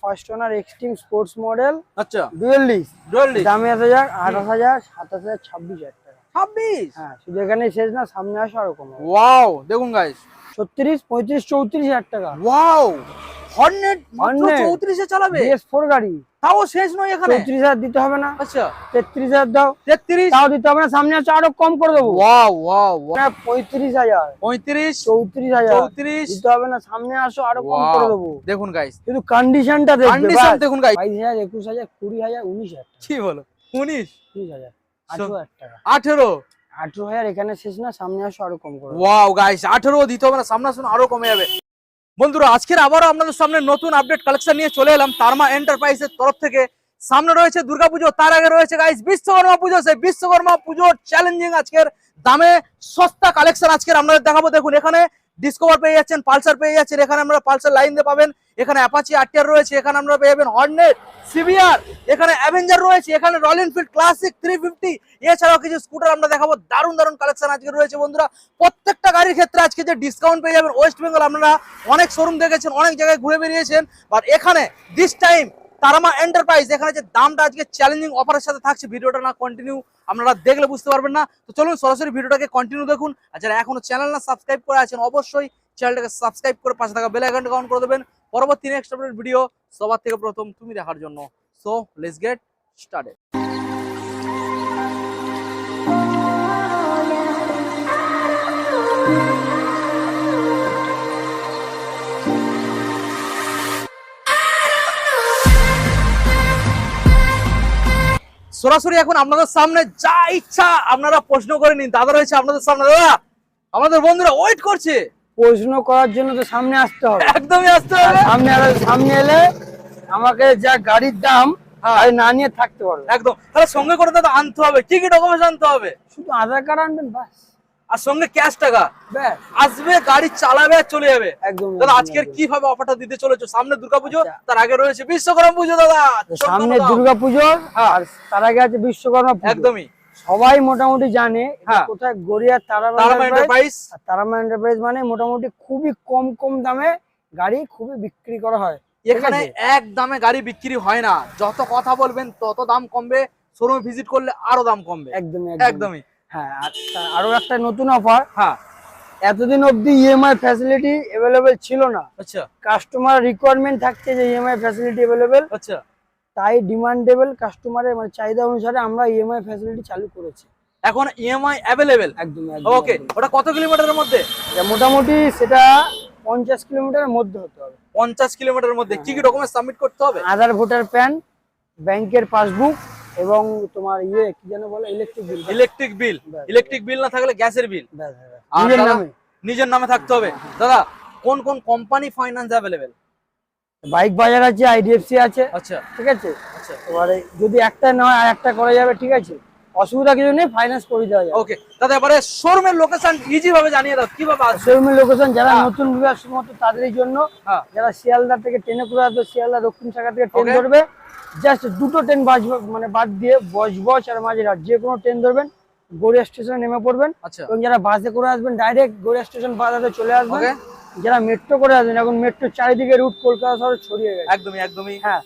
First owner extreme sports model আচ্ছা। Dual disc dual disc দামে আসা যাক আঠাশ হাজার সাতাশ হাজার ছাব্বিশ হাজার টাকা। 26 হ্যাঁ শুধু এখানে শেষ না সামনে আসো আরও কম ওয়াও দেখুন গাইস ছত্রিশ পঁয়ত্রিশ চৌত্রিশ হাজার টাকা। ওয়াও হর্নেট হর্নেট চৌত্রিশ 34 এ চালাবে এস ফোর গাড়ি। তাও শেষ নয় এখানে। চৌত্রিশ হাজার দিতে হবে না। আচ্ছা। তেত্রিশ হাজার দাও। 33 তাও দিতে হবে না। সামনে আসো আরও কম করে দেবো। পঁয়ত্রিশ হাজার। 35 চৌত্রিশ হাজার। 34 দিতে হবে না। সামনে আসো আরও কম করে দেবো। দেখুন গাইস শুধু কন্ডিশনটা কন্ডিশন দেখুন গাইস বাইশ হাজার একুশ হাজার কুড়ি হাজার উনিশ হাজার কি বলো? 19 ত্রিশ হাজার আঠেরো হাজার টাকা। 18 আঠেরো হাজার এখানে শেষ না সামনে আসো আরও কম করে ওয়াও গাইস 18 দিতে হবে না। সামনে শুনে আরও কমে যাবে। বন্ধুরা, আজকের আবারও আপনাদের সামনে নতুন আপডেট কালেকশন নিয়ে চলে এলাম। তারমা এন্টারপ্রাইজের তরফ থেকে। সামনে রয়েছে দুর্গাপুজো, তার আগে রয়েছে গাইস বিশ্বকর্মা পুজো। সেই বিশ্বকর্মা পুজোর চ্যালেঞ্জিং আজকের দামে সস্তা কালেকশন আজকের আপনাদের দেখাবো। দেখুন, এখানে ডিসকভার পেয়ে যাচ্ছেন পালসার পেয়ে যাচ্ছেন। এখানে আমরা পালসার লাইন দিয়ে পাবেন। এখানে অ্যাপাচি আরটিআর রয়েছে, এখানে আমরা পেয়ে যাবেন হর্নেট সিভিআর এখানে অ্যাভেঞ্জার রয়েছে, এখানে Royal Enfield classic three fifty এছাড়াও কিছু স্কুটার আমরা দেখাবো। দারুণ দারুণ কালেকশন আজকে রয়েছে বন্ধুরা। প্রত্যেকটা গাড়ির ক্ষেত্রে আজকে যে ডিসকাউন্ট পেয়ে যাবেন ওয়েস্ট বেঙ্গল আপনারা অনেক শোরুম দেখেছেন, অনেক জায়গায় ঘুরে বেরিয়েছেন। বাট এখানে দিস টাইম তারামা এন্টারপ্রাইজ এখানে যে দামটা আজকে চ্যালেঞ্জিং অফারের সাথে থাকছে, ভিডিওটা না কন্টিনিউ আপনারা দেখলে বুঝতে পারবেন না। তো চলুন সরাসরি ভিডিওটাকে কন্টিনিউ দেখুন। আর যারা এখনও চ্যানেল না সাবস্ক্রাইব করে আছেন, অবশ্যই চ্যানেলটাকে সাবস্ক্রাইব করে পাশে থাকা বেল আইকনটা অন করে দেবেন। পরবর্তী নেক্সট আপডেট ভিডিও সবার থেকে প্রথম তুমি দেখার জন্য। সো লেটস গেট স্টার্টেড সরাসরি এখন আপনাদের সামনে যা ইচ্ছা আপনারা প্রশ্ন করে নিন। দাদা রয়েছে আপনাদের সামনে। দাদা, আমাদের বন্ধুরা ওয়েট করছে। প্রশ্ন করার জন্য তো সামনে আসতে হবে। একদমই আসতে হবে। সামনে আরও সামনে এলে আমাকে যা গাড়ির দাম আর না নিয়ে থাকতে পারবে। একদম। তাহলে সঙ্গে করে দাদা আনতে হবে। কি কি ডকুমেন্টস আনতে হবে? শুধু আধার কার্ড আনবেন বাস। আর সঙ্গে ক্যাশ টাকা? আসবে গাড়ি চালাবে আর চলে যাবে। একদম দাদা আজকের। কীভাবে অফারটা দিতে চলেছো? সামনে দুর্গাপুজো আচ্ছা। তার আগে রয়েছে বিশ্বকর্মা পুজো দাদা। সামনে বন্ধ দাও। দুর্গা পুজো হ্যাঁ। আর তার আগে আছে বিশ্বকর্মা একদমই। সবাই মোটামুটি জানে হ্যাঁ। কোথায় গড়িয়ার তারা তারামা এন্টারপ্রাইজ তারামা এন্টারপ্রাইজ মানে মোটামুটি খুবই কম কম দামে গাড়ি খুবই বিক্রি করা হয়। এখানে এক দামে গাড়ি বিক্রি হয় না। যত কথা বলবেন তত দাম কমবে। শোরুমে ভিজিট করলে আরও দাম কমবে। একদমই একদমই। একদমই। হ্যাঁ আরও একটা নতুন অফার হ্যাঁ। এতদিন অবধি ইএমআই ফ্যাসিলিটি অ্যাভেলেবেল ছিল না। আচ্ছা। কাস্টমার রিকোয়ারমেন্ট থাকছে যে ইএমআই ফ্যাসিলিটি অ্যাভেলেবেল আচ্ছা। তাই ডিমান্ডেবল কাস্টমারের মানে চাহিদা অনুসারে আমরা ইএমআই ফ্যাসিলিটি চালু করেছি। এখন ইএমআই অ্যাভেলেবেল একদম ওকে ওটা কত কিলোমিটারের মধ্যে? মোটামুটি সেটা পঞ্চাশ কিলোমিটারের মধ্যে হতে হবে। পঞ্চাশ কিলোমিটারের মধ্যে। কি কি ডকুমেন্ট সাবমিট করতে হবে? আধার ভোটার প্যান ব্যাংকের পাসবুক এবং তোমার ইয়ে কি যেন বলে electric bill electric bill electric bill না থাকলে গ্যাসের বিল নিজের নামে। নিজের নামে থাকতে হবে। দাদা কোন কোন কোম্পানি ফাইন্যান্স অ্যাভেলেবেল বাইক বাজার আছে আইডিএফসি আছে আচ্ছা। ঠিক আছে? আচ্ছা। এবারে যদি একটা নয় আর একটা করা যাবে ঠিক আছে? অসুবিধা কিছু নেই ফাইন্যান্স করে দেওয়া যাবে। ওকে দাদা এবারে শোরুমের লোকেশন ইজি ভাবে জানিয়ে দাও কীভাবে আসবে? শোরুমের লোকেশন যারা হ্যাঁ। নতুন শুধুমাত্র তাদেরই জন্য হ্যাঁ। যারা শিয়ালদা থেকে ট্রেনে করে আসবে শিয়ালদা দক্ষিণ শাখা থেকে ট্রেন ধরবে জাস্ট দুটো ট্রেন বাজবে মানে বাদ দিয়ে বজবজ আর মাঝেরহাট যে কোনো ট্রেন ধরবেন গড়িয়া স্টেশনে নেমে পড়বেন। আচ্ছা। এবং যারা বাসে করে আসবেন ডাইরেক্ট গড়িয়া স্টেশন বাজারে চলে আসবেন। যারা মেট্রো করে আসবেন এখন মেট্রো চারিদিকে রুট কলকাতা শহরে ছড়িয়ে গেছে। একদমই একদমই। হ্যাঁ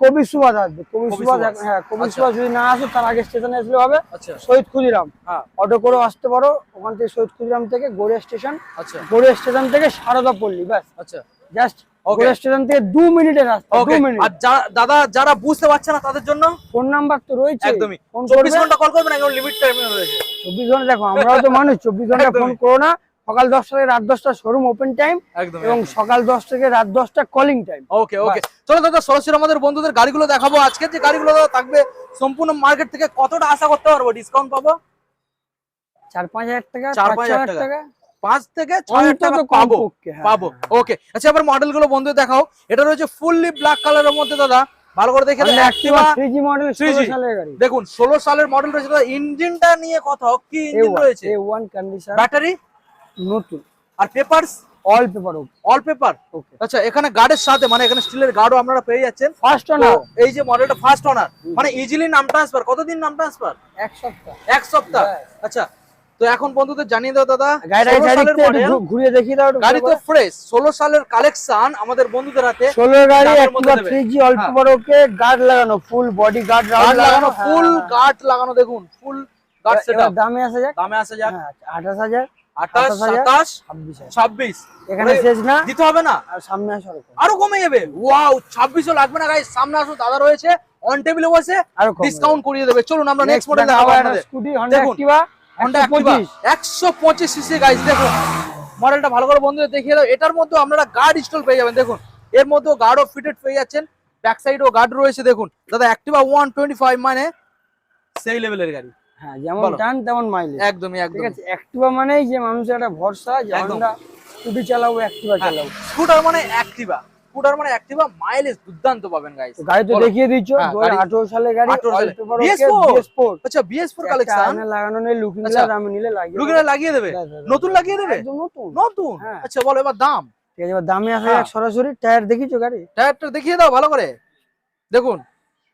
কবি সুভাষ আসবে কবি সুভাষ। হ্যাঁ কবি আচ্ছা। সুভাষ যদি না আসে তার আগে স্টেশনে আসলে হবে আচ্ছা। শহীদ ক্ষুদিরাম। হ্যাঁ। অটো করে আসতে পারো ওখান থেকে শহীদ ক্ষুদিরাম থেকে গড়িয়া স্টেশন আচ্ছা। গড়িয়া স্টেশন থেকে সারদা পল্লী ব্যাস। আচ্ছা। জাস্ট. গড়িয়া স্টেশন থেকে দু মিনিটের রাস্তা দু মিনিট। আর দাদা যারা বুঝতে পারছে না তাদের জন্য? ফোন নাম্বার তো রয়েছে। একদমই। চব্বিশ ঘণ্টা কল করবেন লিমিট টাইমে রয়েছে? চব্বিশ ঘণ্টা দেখো আমরাও তো মানুষ চব্বিশ ঘণ্টা ফোন করো না। সকাল দশটা থেকে রাত দশটা শোরুম ওপেন টাইম এবং সকাল দশ থেকে রাত দশটা কলিং টাইম ওকে ওকে চলো দাদা সরাসরি আমাদের বন্ধুদের গাড়িগুলো দেখাবো আজকে। যে গাড়িগুলো থাকবে সম্পূর্ণ মার্কেট থেকে কতটা আশা করতে পারব? ডিসকাউন্ট পাবো? চার পাঁচ হাজার টাকা চার পাঁচ হাজার টাকা। টাকা। পাঁচ থেকে ছয় টাকা পাবো পক্ষে, হ্যাঁ, পাবো। হ্যাঁ। ওকে আচ্ছা এবার মডেলগুলো বন্ধু দেখাও। এটা রয়েছে ফুললি ব্ল্যাক কালারের মধ্যে দাদা। ভালো করে দেখে Honda Activa Activa 3G model 3G 16 সালের দেখুন ষোলো সালের মডেল রয়েছে দাদা। ইঞ্জিনটা নিয়ে কথা কি ইঞ্জিন রয়েছে? A1 কন্ডিশন ব্যাটারি নতুন। আর papers all paper all paper okay আচ্ছা এখানে গার্ডের সাথে মানে এখানে স্টিলের গার্ডও আপনারা পেয়ে যাচ্ছেন। ফার্স্ট তো ওনার এই যে মডেলটা ফার্স্ট অনার মানে ইজিলি নাম ট্রান্সফার কতদিন নাম ট্রান্সফার এক সপ্তাহ। এক সপ্তাহ? হ্যাঁ। আচ্ছা তো এখন বন্ধুদের জানিয়ে দাও দাদা গাড়িটা 16 একটু model, ঘুরিয়ে দেখিয়ে দাও গাড়ি তো ফ্রেশ ষোলো সালের কালেকশন আমাদের বন্ধুদের হাতে। ষোলো গাড়ি। থ্রি অল্প হ্যাঁ। বড় ওকে গার্ড লাগানো ফুল বডি গার্ড গার্ড লাগানো ফুল হ্যাঁ। গার্ড লাগানো দেখুন ফুল গার্ড সেটআপ দামে আসা যাক। দামে আসা যাক। হ্যাঁ আঠাশ হাজার। আঠাশ সাতাশ ছাব্বিশ হাজার। এখানে শেষ না? দিতে হবে না? সামনে আসা আরও কমে যাবে? ওয়াও ছাব্বিশও লাগবে না গাইস সামনে দাদা রয়েছে অন টেবিলে বসে ডিসকাউন্ট করিয়ে দেবে। চলুন আমরা নেক্সট মডেল দেখাবো দেখাবো একটা আপনাদের। স্কুটি হন্ডা দেখুন, অ্যাক্টিভা হন্ডা একশো পঁচিশ একশো পঁচিশ সিসি গাইস দেখুন। মডেলটা ভালো করে বন্ধুদের দেখিয়ে দাও। এটার মধ্যে আপনারা গার্ড ইনস্টল পেয়ে যাবেন দেখুন। এর মধ্যেও গার্ডও ফিটেড পেয়ে যাচ্ছেন। ব্যাক সাইডেও গার্ড রয়েছে দেখুন। দাদা অ্যাক্টিভা ওয়ান টোয়েন্টি ফাইভ মানে সেই লেভেলের গাড়ি। হ্যাঁ যেমন টান তেমন মাইলেজ একদমই ঠিক একদম আছে অ্যাক্টিভা মানেই যে মানুষের একটা ভরসা যে একদম। হন্ডা স্কুটি চালাবো অ্যাক্টিভা হ্যাঁ, চালাবো। স্কুটার মানে অ্যাক্টিভা স্কুটার মানে অ্যাক্টিভা মাইলেজ দুর্দান্ত পাবেন গাইস গাড়ি তো দেখিয়ে দিচ্ছ হ্যাঁ, সালে গাড়ি 18 সালে। অল্প বড় BS4 বিএস4 আচ্ছা কালেকশন লাগানো নেই লুকিং আচ্ছা। গ্লাস আমি নিলে লাগিয়ে দেবে? নতুন লাগিয়ে দেবে? নতুন। নতুন? হ্যাঁ। আচ্ছা বলো এবার দাম। ঠিক আছে এবার দামে আসা। সরাসরি টায়ার দেখিছো গাড়ি? টায়ারটা দেখিয়ে দাও ভালো করে। দেখুন।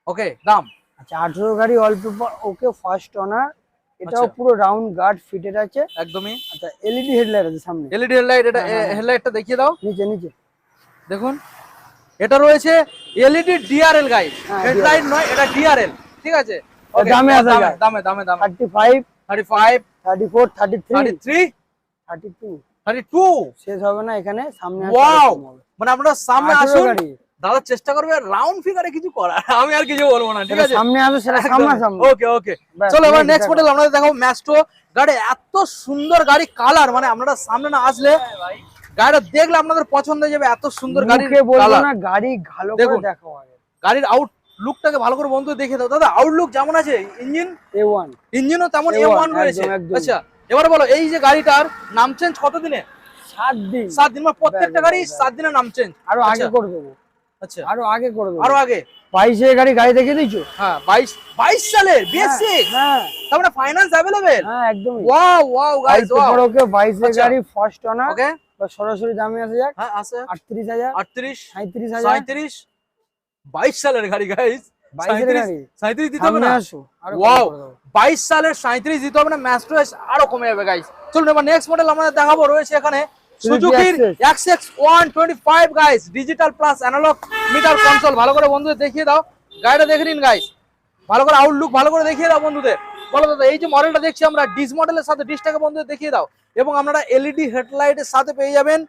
ওকে দাম। আচ্ছা আঠেরো গাড়ি অল্প ওকে ফার্স্ট অনার এটাও আচ্ছা। পুরো রাউন্ড গার্ড ফিটেড আছে। একদমই। আচ্ছা এলইডি হেডলাইট আছে সামনে। এলইডি হেডলাইট এটা হ্যাঁ, হ্যাঁ। হেডলাইটটা দেখিয়ে দাও। নিচে নিচে। দেখুন এটা রয়েছে এলইডি ডিআরএল গাইড হ্যাঁ, হেডলাইট নয় এটা ডিআরএল ঠিক আছে? দামে আসা দামে দামে দামে দামে thirty five thirty five thirty four thirty three thirty three thirty two thirty two শেষ হবে না এখানে সামনে ওয়াও। মানে আপনারা সামনে 18 আসুন। গাড়ি। দাদা চেষ্টা করবে রাউন্ড ফিগারে কিছু করার। আমি আর কিছু বলব না ঠিক আছে? সামনে আসবে সেটা সামনে সামনে ওকে ওকে। চলো এবার নেক্সট মডেল আপনাদের দেখাবো ম্যাস্ট্রো গাড়ি এত সুন্দর গাড়ি কালার মানে আপনারা সামনে না আসলে গাড়িটা দেখলে আপনাদের পছন্দ হয়ে যাবে এত সুন্দর মুখে বলব না গাড়ি ভালো করে দেখো আগে। গাড়ির আউট লুকটাকে ভালো করে বন্ধু দেখে দাও। দাদা আউটলুক যেমন আছে ইঞ্জিন এ ওয়ান ইঞ্জিনও তেমন এ ওয়ান রয়েছে। আচ্ছা এবারে বলো এই যে গাড়িটার নাম চেঞ্জ কত দিনে সাত দিন। সাত দিন মানে প্রত্যেকটা গাড়ি সাত দিনের নাম চেঞ্জ আরও আগে আচ্ছা। করে দেবো। আচ্ছা। আরও আগে করে দেবো। আরও আগে? গাড়ি গাড়ি দেখে দিয়েছ? হ্যাঁ বাইশ বাইশ সালের বিএসসি হ্যাঁ তার মানে ফাইন্যান্স অ্যাভেলেবেল হ্যাঁ একদমই। Wow wow guys wow okay বাইশে আচ্ছা। গাড়ি ফার্স্ট অনার ওকে সরাসরি দামে আসে যাক। হ্যাঁ সালের গাড়ি গাইস দিতে হবে না? ওয়াও করে দেবো। বাইশ সালের সাঁত্রিশ দিতে হবে না ম্যাস্ট্রো আরও কমে যাবে গাইস চলুন এবার নেক্সট মডেল আমাদের দেখাবো রয়েছে এখানে সুজুকির। Access one twenty five guys digital plus analog meter console ভালো করে বন্ধুদের দেখিয়ে দাও। গাড়িটা দেখে নিন গাইস ভালো করে আউটলুক ভালো করে দেখিয়ে দাও বন্ধুদের। বলো দাদা এই যে মডেলটা দেখছি আমরা ডিস মডেলের সাথে ডিসটাকে বন্ধুদের দেখিয়ে দাও। এবং আপনারা এলইডি হেডলাইটের সাথে পেয়ে যাবেন।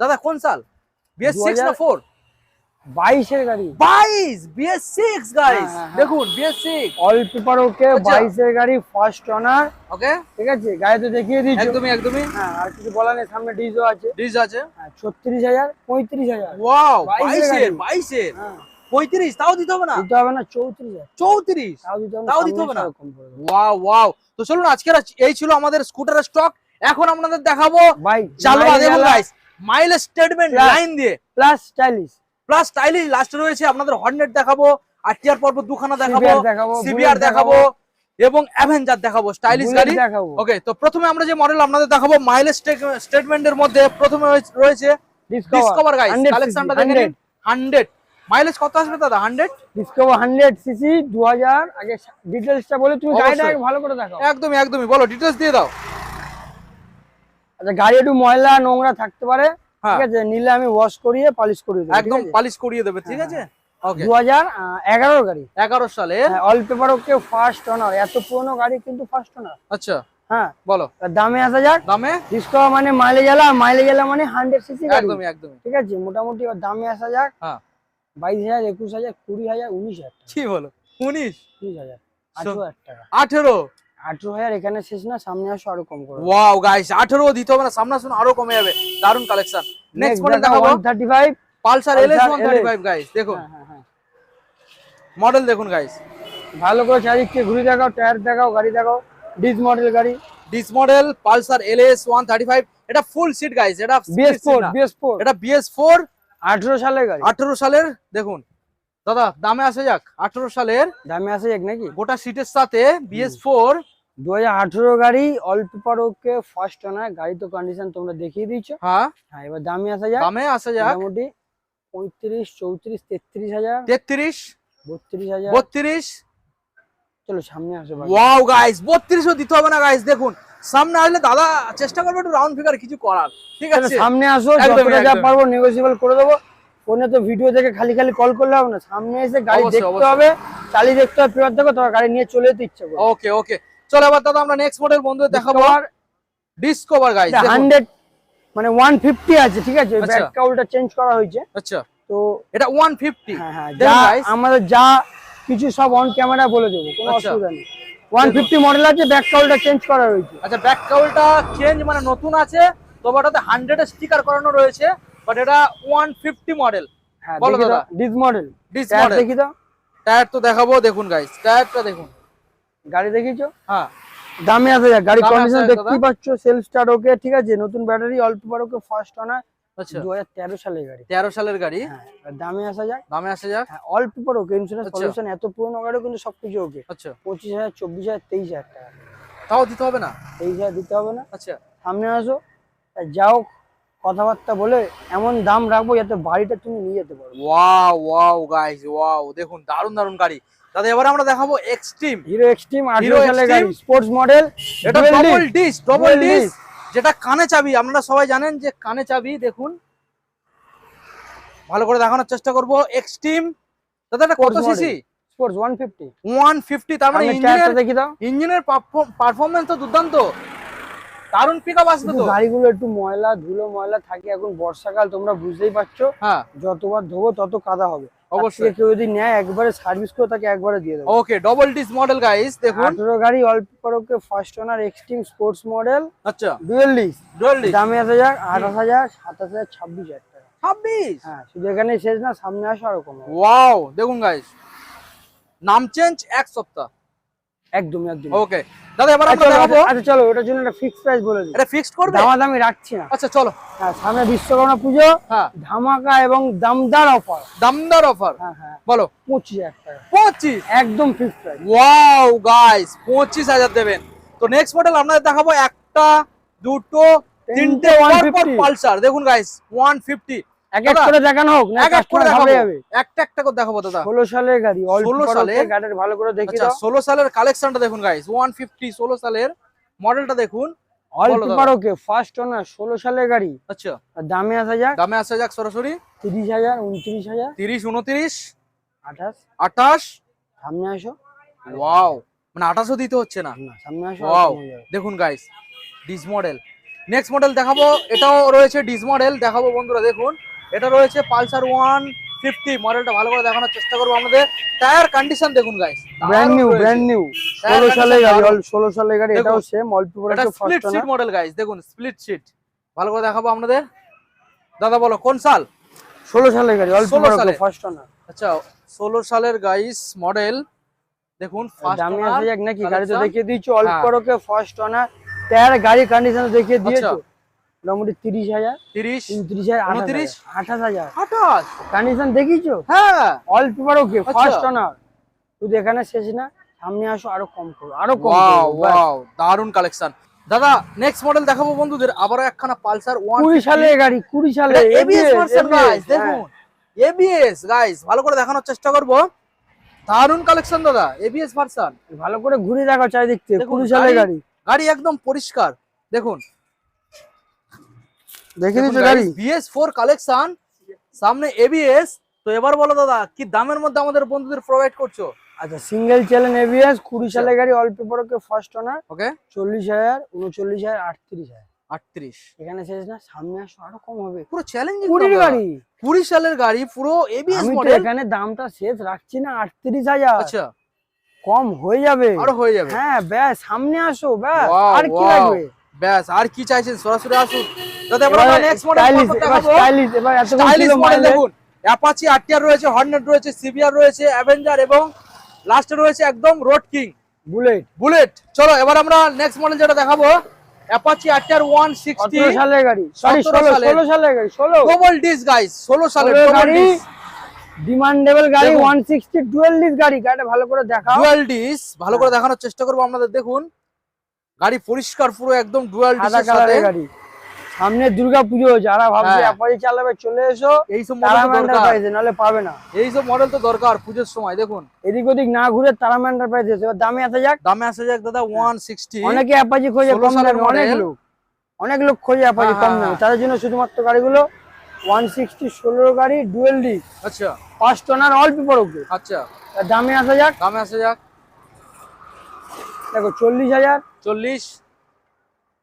দাদা কোন সাল? বিএস সিক্স না ফোর বাইশের গাড়ি। বাইশ বিএস সিক্স গাইস হ্যাঁ, হ্যাঁ। দেখুন BS six all paper okay আচ্ছা। বাইশের গাড়ি ফার্স্ট অনার ওকে? ঠিক আছে? গাড়ি তো দেখিয়ে দিচ্ছ। একদমই একদমই। হ্যাঁ আর কিছু বলার নেই সামনে ডিজও আছে। ডিস আছে। হ্যাঁ ছত্রিশ হাজার পঁয়ত্রিশ হাজার। ওয়াও বাইশের বাইশের হ্যাঁ। পঁয়ত্রিশ তাও দিতে হবে না? দিতে হবে না চৌত্রিশ চৌত্রিশ? তাও দিতে হবে না? ওয়াও ওয়াও তো চলুন আজকের এই ছিল আমাদের স্কুটারের স্টক এখন আপনাদের দেখাবো ভাই চালবা দেখুন গাইস মাইলেজ স্টেটমেন্ট লাইন দিয়ে। প্লাস স্টাইলিশ প্লাস স্টাইলিশ লাস্টে রয়েছে আপনাদের হর্নেট দেখাবো আরটিআর পর্ব দুখানা দেখাবো সিবিআর দেখাবো এবং অ্যাভেঞ্জার দেখাবো স্টাইলিশ গাড়ি। ওকে তো প্রথমে আমরা যে মডেল আপনাদের দেখাবো মাইলেজ স্টেটমেন্টের মধ্যে প্রথমে রয়েছে- ডিসকভার গাইস কালেকশনটা দেখে নিন। 100 মাইলেজ কত আসবে দাদা 100 ডিসকভার হান্ড্রেড সিসি দু হাজার আগে ডিটেলসটা বলে তুমি গাড়িটা। ভালো করে দেখাও। একদমই একদমই বলো ডিটেলস দিয়ে দাও। আচ্ছা গাড়ি একটু ময়লা নোংরা থাকতে পারে। ঠিক আছে? নিলে আমি ওয়াশ করিয়ে পালিশ করিয়ে দেবো একদম পালিশ করিয়ে দেবে ঠিক হ্যাঁ, আছে? দু হাজার এগারোর গাড়ি। 11 সালে? হ্যাঁ all paper okay first owner এত পুরনো গাড়ি কিন্তু ফার্স্ট অনার আচ্ছা। হ্যাঁ। বলো। দামে আসা যাক। দামে? ডিসকভার মানে মাইলেজ এলা মাইলেজ এলা মানে হান্ড্রেড সিসি একদমই একদমই। ঠিক আছে? মোটামুটি দামে আসা যাক। হ্যাঁ। বাইশ হাজার একুশ হাজার কুড়ি হাজার উনিশ হাজার কি বলো? 19 ত্রিশ হাজার। আঠেরো টাকা। 18 আঠেরো হাজার এখানে শেষ না সামনে আসো আরও কম করে। ওয়াও গাইস 18 দিতে হবে না সামনে আসুন আরও কমে যাবে। দারুণ কালেকশন নেক্সট মডেল দেখাবো। পালসার এলএস 135 গাইস দেখুন। হ্যাঁ হ্যাঁ হ্যাঁ। মডেল দেখুন গাইস ভালো করে চারিদিকে ঘুরে দেখাও টায়ার দেখাও গাড়ি দেখাও। ডিস মডেল গাড়ি। মডেল পালসার এলএস 135 এটা ফুল সিট গাইস এটা বিএস ফোর বিএস ফোর এটা বিএস4 আঠেরো সালের গাড়ি। 18 সালের দেখুন। দাদা দামে আসে যাক। 18 সালের দামে আসে যাক নাকি? গোটা সিটের সাথে বিএস ফোর দু হাজার আঠেরো গাড়ি অল্প পেপার ওকে ফার্স্ট অনার গাড়ি তো কন্ডিশন তোমরা দেখিয়ে দিচ্ছ হ্যাঁ। হ্যাঁ এবার দামে আসা যাক। দামে আসে যাক। মোটামুটি পঁয়ত্রিশ চৌত্রিশ তেত্রিশ হাজার। 33 বত্রিশ হাজার। 32 চলো সামনে আসো ওয়াও গাইস 32ও দিতে হবে না গাইস দেখুন। সামনে আসলে দাদা চেষ্টা করবে একটু রাউন্ড ফিগার কিছু করার। ঠিক আছে? সামনে আসো যা পারব নেগোসিয়েবল করে দেবো। ফোনে তো ভিডিও দেখে খালি খালি কল করলে হবে না। সামনে এসে গাড়ি দেখতে হবে চালিয়ে দেখতে হবে ফেরত দেখো তোমার গাড়ি নিয়ে চলে যেতে ইচ্ছে করবে ওকে ওকে চলো এবার দাদা আমরা নেক্সট মডেল বন্ধুদের দেখাবো। ডিসকভার গাইস হান্ড্রেড মানে ওয়ান ফিফটি আছে ঠিক আছে। ব্যাক কাউলটা চেঞ্জ করা হয়েছে। আচ্ছা। তো এটা 150 হ্যাঁ হ্যাঁ যা আমাদের যা কিছু সব অন ক্যামেরা বলে দেবো কোনো আচ্ছা। অসুবিধা নেই। ওয়ান ফিফটি মডেল আছে ব্যাক কাউলটা চেঞ্জ করা হয়েছে। আচ্ছা ব্যাক কাউলটা চেঞ্জ মানে নতুন আছে তবে ওটাতে 100 এর স্টিকার করানো রয়েছে। বাট এটা 150 মডেল হ্যাঁ বলো দাদা। ডিস মডেল ডিস মডেল দেখি তো। টায়ার তো দেখাবো দেখুন গাইস টায়ারটা দেখুন। গাড়ি দেখিছো হ্যাঁ। দামে যাক গাড়ি কন্ডিশন আসা যাক দেখতেই পাচ্ছ সেলফ স্টার্ট ওকে ঠিক আছে নতুন ব্যাটারি অল্প বার ওকে ফার্স্ট অনার আচ্ছা। দু হাজার তেরো সালের গাড়ি। 13 সালের গাড়ি। হ্যাঁ দামে আসা যাক। দামে আসা যাক। হ্যাঁ অল্প পর ওকে ইন্স্যুরেন্স আচ্ছা। সলিউশন এত পুরনো গাড়িও কিন্তু সবকিছু ওকে আচ্ছা। পঁচিশ হাজার চব্বিশ হাজার তেইশ হাজার টাকা। তাও দিতে হবে না? তেইশ হাজার দিতে হবে না। আচ্ছা। সামনে আসো যাও কথাবার্তা বলে এমন দাম রাখব যাতে বাড়িটা তুমি নিয়ে যেতে পারো। ওয়াও ওয়াও গাইস ওয়াও দেখুন দারুণ দারুণ গাড়ি। দাদা এবার আমরা দেখাবো এক্সট্রিম হিরো এক্সট্রিম Hero আঠেরো সালের গাড়ি স্পোর্টস মডেল এটা double disc double Dual disc যেটা কানে চাবি আপনারা সবাই জানেন যে কানে চাবি দেখুন। ভালো করে দেখানোর চেষ্টা করব এক্সট্রিম দাদা এটা কত সিসি স্পোর্টস ওয়ান ফিফটি 150 তার মানে ইঞ্জিনের দেখি দাও। ইঞ্জিনের পারফরম্যান্স তো দুর্দান্ত। দারুণ পিকআপ আসবে তো। গাড়িগুলো একটু ময়লা ধুলো ময়লা থাকে এখন বর্ষাকাল তোমরা বুঝতেই পারছ। হ্যাঁ। যতবার ধোবো তত কাদা হবে। অবশ্যই। কেউ যদি নেয় একবারে সার্ভিস করে তাকে একবারে দিয়ে দেবো। Okay double disc model guys দেখুন। আঠেরো গাড়ি অল্প পরকে first owner extreme sports model আচ্ছা। ডুয়েল ডিস ডুয়াল ডিস দামে আসা যাক আঠাশ হাজার সাতাশ হাজার ছাব্বিশ হাজার টাকা। 26 হ্যাঁ শুধু এখানে শেষ না সামনে আসো আরও কম। ওয়াও দেখুন গাইস নাম চেঞ্জ এক সপ্তাহ। একদম একদম ওকে দাদা এবার আচ্ছা আমরা দেখাবো। আচ্ছা চলো ওটার জন্য একটা ফিক্স প্রাইস বলে দিই। এটা ফিক্সড করবে? দামাদামি রাখছি না। আচ্ছা চলো। হ্যাঁ সামনে বিশ্বকর্মা পুজো হ্যাঁ। ধামাকা এবং দামদার অফার দামদার অফার হ্যাঁ হ্যাঁ। বলো। পঁচিশ হাজার টাকা। পঁচিশ? একদম ফিক্স প্রাইস ওয়াও গাইস পঁচিশ হাজার দেবেন। তো নেক্সট মডেল আপনাদের দেখাবো একটা দুটো তিনটে 150 পালসার দেখুন গাইস ওয়ান ফিফটি এক এক করে দেখানো হোক এক এক করে দেখাবো। একটা একটা করে দেখাবো দাদা। ষোলো সালের গাড়ি অল্প 16 সালের? গাড়ির ভালো করে দেখে আচ্ছা দাও। সালের কালেকশনটা দেখুন গাইস ওয়ান ফিফটি ষোলো সালের মডেলটা দেখুন। ফার্স্ট ওনার সালের গাড়ি। আচ্ছা। দামে আসা যাক। দামে আসা যাক সরাসরি। সামনে আসো। ওয়াও মানে আঠাশও দিতে হচ্ছে না। না সামনে আসো ওয়াও। দেখুন guys disc model next model দেখাবো। এটাও রয়েছে ডিস মডেল দেখাবো বন্ধুরা দেখুন। এটা রয়েছে পালসার ওয়ান ফিফটি মডেলটা ভালো করে দেখানোর চেষ্টা করব আমাদের টায়ার কন্ডিশন দেখুন guys brand new brand new ষোলো সালের গাড়ি ষোলো সালের গাড়ি এটাও। সেম অল্প এটা স্প্লিট সিট মডেল গাইস দেখুন স্প্লিট সিট ভালো করে দেখাবো আপনাদের। দাদা বলো কোন সাল? ষোলো সালের গাড়ি অল্প 16 সালে। ফার্স্ট ওনার আচ্ছা ষোলো সালের গাইস মডেল দেখুন ফার্স্ট দামে আসা নাকি? গাড়ি তো দেখিয়ে দিয়েছ অল্প ফার্স্ট ওনার টায়ার গাড়ি কন্ডিশন দেখিয়ে দিয়েছ। আচ্ছা। মোটামুটি তিরিশ হাজার। তিরিশ? হাজার? আঠাশ হাজার। আঠাশ কন্ডিশন দেখিয়েছো? হ্যাঁ। ওকে আচ্ছা। ফার্স্ট ওনার শুধু এখানে শেষ না সামনে আসো আরও কম করো আরও কম ওয়াও দারুণ কালেকশন দাদা নেক্সট মডেল দেখাবো বন্ধুদের একখানা পালসার সালে গাড়ি কুড়ি সালে এবিএস ভার্সন গাইস হ্যাঁ। দেখুন। এবিএস গাইস ভালো করে দেখানোর চেষ্টা করব। দারুণ কালেকশন দাদা এবিএস ভার্সন ভালো করে ঘুরে দেখো চারিদিক থেকে দেখুন, কুড়ি সালে গাড়ি- গাড়ি। গাড়ি একদম পরিষ্কার। দেখুন দেখে গাড়ি। কালেকশন সামনে এবিএস তো এবার বলো দাদা কি দামের মধ্যে আমাদের বন্ধুদের প্রোভাইড করছ? আচ্ছা সিঙ্গেল চ্যানেল এবিএস কুড়ি সালে গাড়ি অল্প বড়কে ফার্স্ট ওনার ওকে চল্লিশ হাজার উনচল্লিশ হাজার আটত্রিশ হাজার। আটত্রিশ। এখানে শেষ না সামনে আসো আরও কম হবে। পুরো চ্যালেঞ্জিং গাড়ি। কুড়ি সালের গাড়ি পুরো এবিএস মডেল এখানে দামটা শেষ রাখছি না আচ্ছা। কম হয়ে যাবে। আরও হয়ে যাবে। হ্যাঁ ব্যাস সামনে আসো ব্যাস। আর কি লাগবে? ব্যাস আর কি চাইছেন? সরাসরি আসুন। এবার আমরা নেক্সট মডেল স্টাইলিশ এবার স্টাইলিশ স্টাইলিশ মডেল দেখুন। অ্যাপাচি আরটিআর রয়েছে হর্নেট রয়েছে সিবিআর রয়েছে অ্যাভেঞ্জার এবং লাস্টে রয়েছে একদম রোড কিং বুলেট বুলেট চলো এবার আমরা নেক্সট মডেল যেটা দেখাবো অ্যাপাচি আরটিআর 160 সতেরো সালের গাড়ি। সরি 17 ষোলো সালের। গাড়ি ষোলো। ডবল ডিস গাইস 16 সালের গাড়ি ডিমান্ডেবল গাড়ি ডুয়েল ডিস গাড়ি গাড়িটা ভালো করে দেখাও। ডুয়াল ডিস ভালো করে। দেখানোর চেষ্টা করব আপনাদের দেখুন। গাড়ি পরিষ্কার পুরো একদম ডুয়াল সাদা সাথে। কালারের গাড়ি। সামনে দুর্গা পুজো যারা ভাবছে হ্যাঁ। অ্যাপাচি চালাবে চলে এসো। এইসব তারা মডেল দরকার। নাহলে পাবে না। এই সব মডেল তো দরকার পুজোর সময় দেখুন। এদিক ওদিক না ঘুরে তারা এন্টারপ্রাইজ এসে। এবার দামে আসা যাক। দামে আসে যাক দাদা ওয়ান সিক্সটি অনেকে অ্যাপাচি খোঁজে কম দামে অনেক লোক। অনেক লোক খোঁজে অ্যাপাচি হ্যাঁ, কম হ্যাঁ, দামে। তাদের জন্য শুধুমাত্র গাড়িগুলো ওয়ান সিক্সটি ষোলো গাড়ি ডুয়েল ডিক আচ্ছা। পাঁচ টনার অল পেপার ওকে আচ্ছা। দামে আসা যাক। দামে আসে যাক। দেখো চল্লিশ হাজার। চল্লিশ?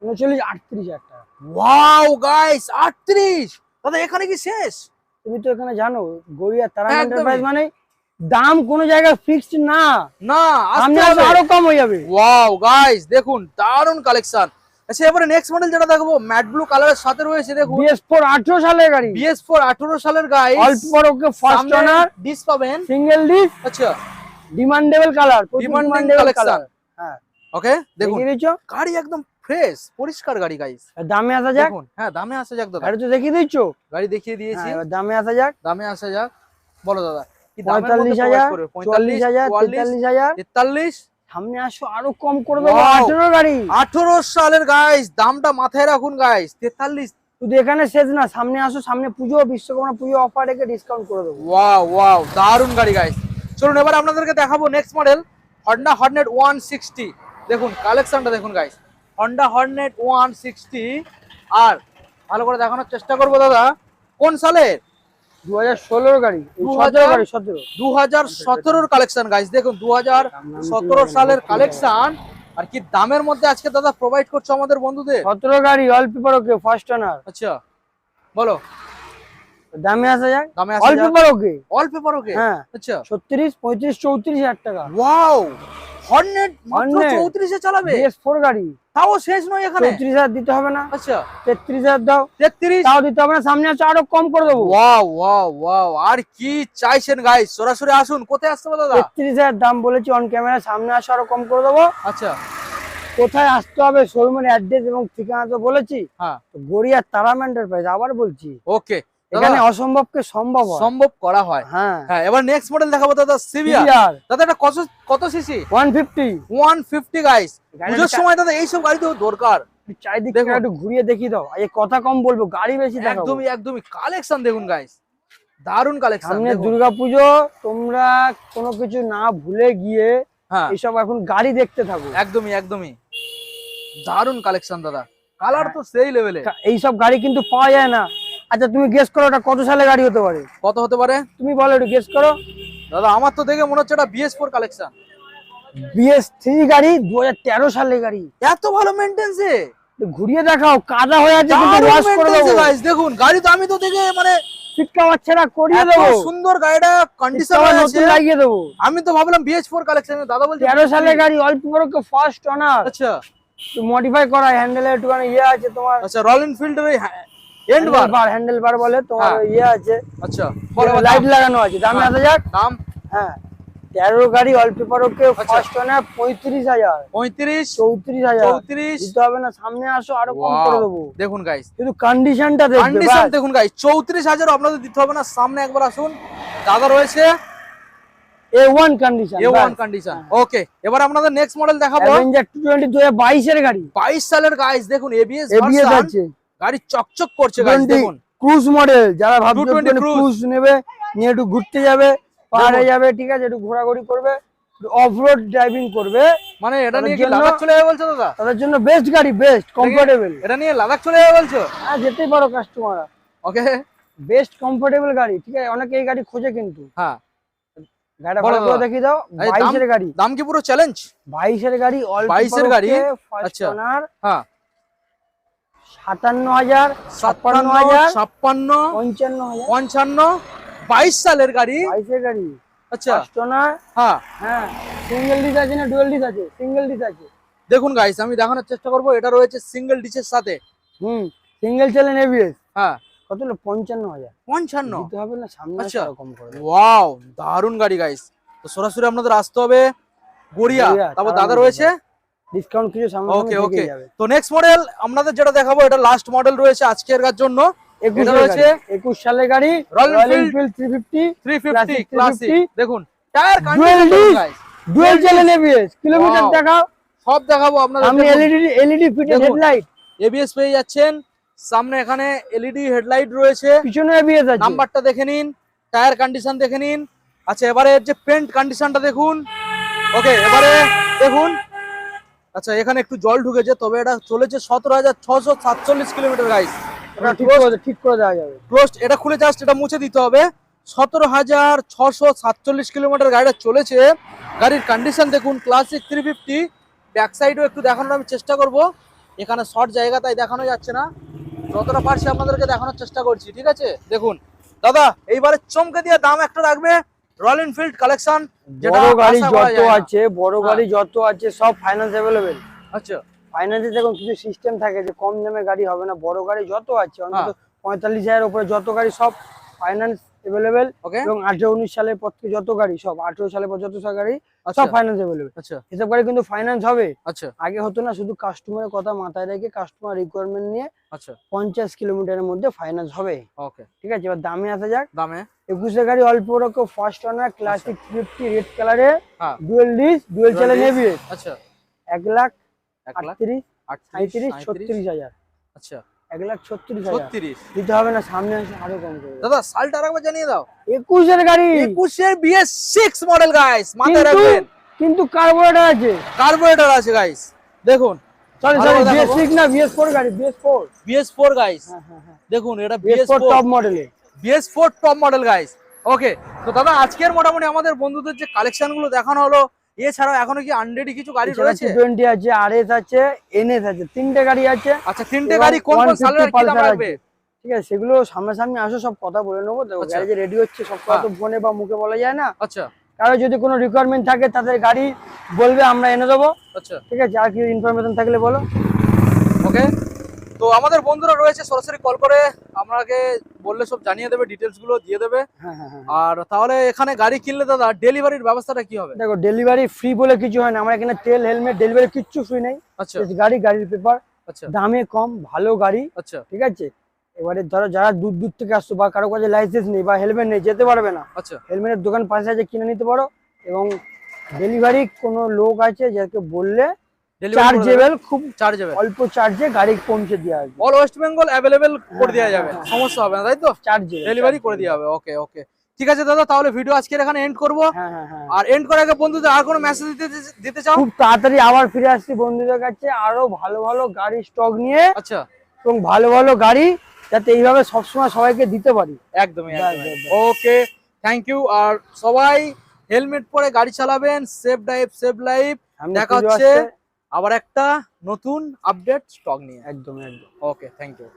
উনচল্লিশ আটত্রিশ হাজার টাকা। ওয়াও গাইস আটত্রিশ! দাদা এখানে কি শেষ? তুমি তো এখানে জানো গড়িয়া তারা এন্টারপ্রাইজ মানে দাম কোনো জায়গায় ফিক্সড না। না আসলে আরও কম হয়ে যাবে। ওয়াও গাইস দেখুন দারুণ কালেকশন আচ্ছা এবারে নেক্সট মডেল যেটা দেখব ম্যাট ব্লু কালারের সাথে রয়েছে দেখুন। বিএস ফোর আঠারো সালের গাড়ি। বিএস ফোর আঠারো সালের গাইস অল্প ওকে ফার্স্ট ওনার ডিস পাবেন। সিঙ্গেল ডিস আচ্ছা। ডিমান্ডেবল কালার ডিমান্ডেবল কালার হ্যাঁ। ওকে দেখুন। গাড়ি একদম ফ্রেশ পরিষ্কার গাড়ি গাইস দামে আসা যাক। হ্যাঁ দামে আসা যাক দাদা। গাড়ি তো দেখিয়ে দিচ্ছ? গাড়ি দেখিয়ে দিয়েছি। হ্যাঁ, দামে আসা যাক। দামে আসা যাক। বলো দাদা পঁয়তাল্লিশ হাজার provide হাজার তেতাল্লিশ হাজার। তেতাল্লিশ? সামনে আসো আরও কম করে দেবো! আঠেরো গাড়ি। আঠারো সালের গাইস দামটা মাথায় রাখুন গাইস তেতাল্লিশ। শুধু এখানে শেষ না সামনে আসো সামনে পুজো বিশ্বকর্মা পুজো অফার রেখে ডিসকাউন্ট করে দেবো। ওয়াও ওয়াও দারুণ গাড়ি গাইস চলুন এবার আপনাদেরকে দেখাবো next model Honda Hornet one sixty দেখুন কালেকশনটা দেখুন guys Honda Hornet one sixty আর ভালো করে দেখানোর চেষ্টা করব দাদা। কোন সালের? দু হাজার ষোলোর গাড়ি। এই 2000 সতেরো গাড়ি সতেরো। দু হাজার সতেরোর কালেকশন গাইস দেখুন দু হাজার সতেরো সালের কালেকশন। আর কি দামের মধ্যে আজকে দাদা প্রোভাইড করছ আমাদের বন্ধুদের? সতেরো গাড়ি all paper okay first owner আচ্ছা বলো। দামে আসা যাক। দামে all paper okay all paper okay হ্যাঁ। আচ্ছা। ছত্রিশ পঁয়ত্রিশ চৌত্রিশ হাজার টাকা। ওয়াও হর্নেট মাত্র Hornet। চৌত্রিশে চালাবে? বিএস ফোর গাড়ি। তাও শেষ নয় এখানে? চৌত্রিশ হাজার দিতে হবে না। আচ্ছা। তেত্রিশ হাজার দাও। তেত্রিশ? তাও দিতে হবে না। সামনে আসো আরও কম করে দেবো। ওয়াও ওয়াও ওয়াও আর কি চাইছেন গাইস সরাসরি আসুন। কোথায় আসতে হবে দাদা? তেত্রিশ হাজার দাম বলেছি অন ক্যামেরা সামনে আসো আরও কম করে দেবো। আচ্ছা। কোথায় আসতে হবে? শোরুমের অ্যাড্রেস এবং ঠিকানা তো বলেছি। হ্যাঁ। গড়িয়া তারাম এন্টারপ্রাইজ আবার বলছি। ওকে এখানে অসম্ভবকে সম্ভব সম্ভব করা হয়। হ্যাঁ। হ্যাঁ এবার নেক্সট মডেল দেখাবো দাদা সিভিয়ার দাদা এটা কত কত CC one fifty one fifty guys গাড়িটা পুজোর সময় দাদা এইসব গাড়ি তো দরকার। চারিদিকে একটু ঘুরিয়ে দেখিয়ে দাও এই কথা কম বলব গাড়ি বেশি দেখাবো। একদমই একদমই। কালেকশন দেখুন গাইস দারুণ কালেকশন সামনে দুর্গা পুজো তোমরা কোনো কিছু না ভুলে গিয়ে হ্যাঁ। এইসব এখন গাড়ি দেখতে থাকো। একদমই একদমই। দারুণ কালেকশন দাদা। কালার তো সেই লেভেলে এইসব গাড়ি কিন্তু পাওয়া যায় না। আচ্ছা তুমি গেস করো ওটা কত সালে গাড়ি হতে পারে? কত হতে পারে? তুমি বলো একটু গেস করো। দাদা আমার তো দেখে মনে হচ্ছে এটা BS four collection BS three গাড়ি দুহাজার তেরো সালে গাড়ি। এত ভালো মেনটেন্সে ঘুরিয়ে দেখাও কাদা হয়ে আছে কিন্তু ওয়াশ করে দেবো। দেখুন গাড়ি তো আমি তো দেখে মানে শিক্ষা বাচ্চারা করিয়ে এত দেবো। সুন্দর গাড়িটা কন্ডিশন নতুন লাগিয়ে দেবো। আমি তো ভাবলাম বিএস ফোর কালেকশন দাদা বলছে তেরো সালে গাড়ি অল্প বড় ফার্স্ট অনার আচ্ছা। মডিফাই করা হ্যান্ডেলে একটুখানি ইয়ে আছে তোমার। আচ্ছা রয়্যাল এনফিল্ডের এন্ড বার হ্যান্ডেল বার বলে তোমার হ্যাঁ। ইয়ে আছে। আচ্ছা লাইট লাগানো আছে। দামে হ্যাঁ। আসা যাক? দাম? হ্যাঁ তেরো গাড়ি অল্প আচ্ছা। ফার্স্ট অনার পঁয়ত্রিশ হাজার। পঁয়ত্রিশ? চৌত্রিশ হাজার। চৌত্রিশ? দিতে হবে না সামনে আসো আরও কম করে দেবো। দেখুন গাইস শুধু কন্ডিশনটা কন্ডিশন। দেখুন গাইস চৌত্রিশ হাজার আপনাদের দিতে হবে না সামনে একবার আসুন। দাদা রয়েছে। A one condition A one condition okay এবার আপনাদের নেক্সট মডেল দেখাবো। অ্যাভেঞ্জার টু টোয়েন্টি দু হাজার বাইশের গাড়ি। বাইশ সালের গাইস দেখুন এবিএস এবিএস আছে। গাড়ি চকচক করছে ক্রুজ মডেল যারা ভাবছে ক্রুজ নেবে নিয়ে একটু ঘুরতে যাবে পাহাড়ে যাবে ঠিক আছে একটু ঘোরাঘুরি করবে অফ রোড ড্রাইভিং করবে। মানে এটা নিয়ে কি লাদাখ চলে যাবে বলছো দাদা? তাদের জন্য বেস্ট গাড়ি বেস্ট কমফোর্টেবল এটা নিয়ে লাদাখ চলে যাবে বলছো? হ্যাঁ যেতেই পারো কাস্টমার ওকে। বেস্ট কমফোর্টেবল গাড়ি ঠিক আছে অনেকে এই গাড়ি খোঁজে কিন্তু। হ্যাঁ। দাও বাইশের গাড়ি। দাম কি পুরো চ্যালেঞ্জ বাইশের গাড়ি অল্প 22 এর গাড়ি? আচ্ছা। হ্যাঁ। সাতান্ন হাজার ছাপ্পান্ন হাজার ছাপ্পান্ন পঞ্চান্ন হাজার। পঞ্চান্ন বাইশ সালের গাড়ি। বাইশের গাড়ি। আচ্ছা। হ্যাঁ। হ্যাঁ। সিঙ্গেল ডিস আছে না ডুয়েল ডিস আছে? সিঙ্গেল ডিস আছে। দেখুন গাইস আমি দেখানোর চেষ্টা করব। এটা রয়েছে সিঙ্গেল ডিশের সাথে। হুম সিঙ্গেল চ্যালেঞ্জ এবিএস হ্যাঁ। কত হলো? পঞ্চান্ন হাজার। পঞ্চান্ন? দিতে হবে না সামনে আচ্ছা। কম করে ওয়াও দারুণ গাড়ি গাইস তো সরাসরি আপনাদের আসতে হবে গড়িয়া, তারপর দাদা রয়েছে? ডিসকাউন্ট কিছু সামনে ওকে ওকে তো নেক্সট মডেল আপনাদের যেটা দেখাবো এটা লাস্ট মডেল রয়েছে আজকের কার জন্য। একুশ রয়েছে একুশ সালের গাড়ি Royal Enfield three fifty three fifty classic দেখুন tyre dual challenge ABS kilometre. দেখাও। সব দেখাবো আপনাদের সামনে LED LED fitted headlight ABS পেয়ে যাচ্ছেন। সামনে এখানে এলইডি হেডলাইট রয়েছে। পিছনে এবিএস আছে। নাম্বারটা দেখে নিন টায়ার কন্ডিশন দেখে নিন। আচ্ছা এবারে যে পেন্ট কন্ডিশনটা দেখুন। ওকে এবারে দেখুন আচ্ছা এখানে একটু জল ঢুকেছে তবে এটা চলেছে সতেরো হাজার ছশো সাতচল্লিশ কিলোমিটার গাইস ঠিক করে ঠিক করে দেওয়া যাবে। ক্লোজ এটা খুলে জাস্ট এটা মুছে দিতে হবে। সতেরো হাজার ছশো সাতচল্লিশ কিলোমিটার গাড়িটা চলেছে। গাড়ির কন্ডিশন দেখুন ক্লাসিক থ্রি ফিফটি ব্যাক সাইডও একটু দেখানোর আমি চেষ্টা করব। এখানে শর্ট জায়গা তাই দেখানো যাচ্ছে না। যতটা পারছি আপনাদেরকে দেখানোর চেষ্টা করছি ঠিক আছে? দেখুন দাদা এইবারে চমকে দিয়ে দাম একটা রাখবে। রয়্যাল এনফিল্ড কালেকশন বড় গাড়ি যত আছে বড় হ্যাঁ। গাড়ি যত আছে সব ফাইন্যান্স অ্যাভেলেবেল আচ্ছা। ফাইন্যান্সে দেখুন কিছু সিস্টেম থাকে যে কম দামে গাড়ি হবে না বড় গাড়ি যত আছে অন্তত হ্যাঁ। পঁয়তাল্লিশ হাজার উপরে যত গাড়ি সব ফাইন্যান্স অ্যাভেলেবেল এবং আঠেরো উনিশ সালের পর থেকে যত গাড়ি সব আঠেরো সালের পর যত গাড়ি আচ্ছা। সব ফাইন্যান্স অ্যাভেলেবেল আচ্ছা। এসব গাড়ি কিন্তু ফাইন্যান্স হবে। আচ্ছা। আগে হতো না শুধু কাস্টমারের কথা মাথায় রেখে কাস্টমার রিকোয়ারমেন্ট নিয়ে আচ্ছা। পঞ্চাশ কিলোমিটারের মধ্যে ফাইন্যান্স হবে। ওকে ঠিক আছে এবার দামে আসা যাক। দামে। একুশে গাড়ি অল্প রকম first owner classic fifty red কালারে dual disc dual disc। Navy আচ্ছা। এক লাখ আটত্রিশ সাঁত্রিশ ছত্রিশ হাজার। আচ্ছা। এক লাখ ছত্রিশ ছত্রিশ। দিতে হবে না সামনে আসে আরও কম করে। দাদা সালটা আরেকবার জানিয়ে দাও। একুশের গাড়ি। একুশের বিএস সিক্স মডেল গাইস মাথায় কিন্তু রাখবেন। কিন্তু কার্বোরেটর আছে। কার্বোরেটর আছে গাইস দেখুন সরি ভালো সরি বিএস সিক্স না বিএস ফোর গাড়ি BS four BS four guys দেখুন এটা বিএস ফোর টপ মডেলে BS four top model guys okay তো দাদা আজকের মোটামুটি আমাদের বন্ধুদের যে কালেকশনগুলো দেখানো হলো এছাড়াও এখনও কি আনরেডি কিছু গাড়ি রয়েছে? টোয়েন্টি আছে আর এস আছে এনএস আছে তিনটে গাড়ি আছে। আচ্ছা তিনটে গাড়ি কোন কোন সালের কি দাম রাখবে ঠিক আছে সেগুলো সামনাসামনি আসো সব কথা বলে নেব। তো আচ্ছা। গাড়ি যে রেডি হচ্ছে সব কথা তো ফোনে বা মুখে বলা যায় না। আচ্ছা। কারও যদি কোনো রিকোয়ারমেন্ট থাকে তাদের গাড়ি বলবে আমরা এনে দেবো। আচ্ছা। ঠিক আছে আর কি ইনফরমেশন থাকলে বলো। ওকে তো আমাদের বন্ধুরা রয়েছে সরাসরি কল করে আপনাকে বললে সব জানিয়ে দেবে ডিটেলসগুলো দিয়ে দেবে। হ্যাঁ হ্যাঁ হ্যাঁ আর তাহলে এখানে গাড়ি কিনলে দাদা ডেলিভারির ব্যবস্থাটা কি হবে? দেখো ডেলিভারি ফ্রি বলে কিছু হয় না। আমার এখানে তেল হেলমেট ডেলিভারি কিচ্ছু ফ্রি নেই। আচ্ছা। গাড়ি গাড়ির পেপার আচ্ছা। দামে কম ভালো গাড়ি। আচ্ছা। ঠিক আছে? এবারে ধরো যারা দূর দূর থেকে আসছো বা কারও কাছে লাইসেন্স নেই বা হেলমেট নেই যেতে পারবে না। আচ্ছা। হেলমেটের দোকান পাশে আছে কিনে নিতে পারো। এবং ডেলিভারি কোনো লোক আছে যাকে বললে চার্জেবল খুব চার্জেবল অল্প চার্জে গাড়ি পৌঁছে দেওয়া আসবে। অল ওয়েস্ট বেঙ্গল অ্যাভেলেবেল করে দেওয়া যাবে। হ্যাঁ, সমস্যা হবে না তাই তো? চার্জে ডেলিভারি করে দেওয়া হবে ওকে ওকে ঠিক আছে দাদা তাহলে ভিডিও আজকের এখানে এন্ড করব। হ্যাঁ হ্যাঁ আর এন্ড করার আগে বন্ধুদের আর কোনো মেসেজ দিতে দিতে চাও? খুব তাড়াতাড়ি আবার ফিরে আসছি বন্ধুদের কাছে আরও ভালো ভালো গাড়ি স্টক নিয়ে আচ্ছা। এবং ভালো ভালো গাড়ি যাতে এইভাবে সবসময় সবাইকে দিতে পারি। একদমই। ওকে থ্যাংক ইউ আর সবাই হেলমেট পরে গাড়ি চালাবেন সেফ ড্রাইভ সেফ লাইফ দেখা হচ্ছে। আবার একটা নতুন আপডেট স্টক নিয়ে। একদম একদম। Okay thank you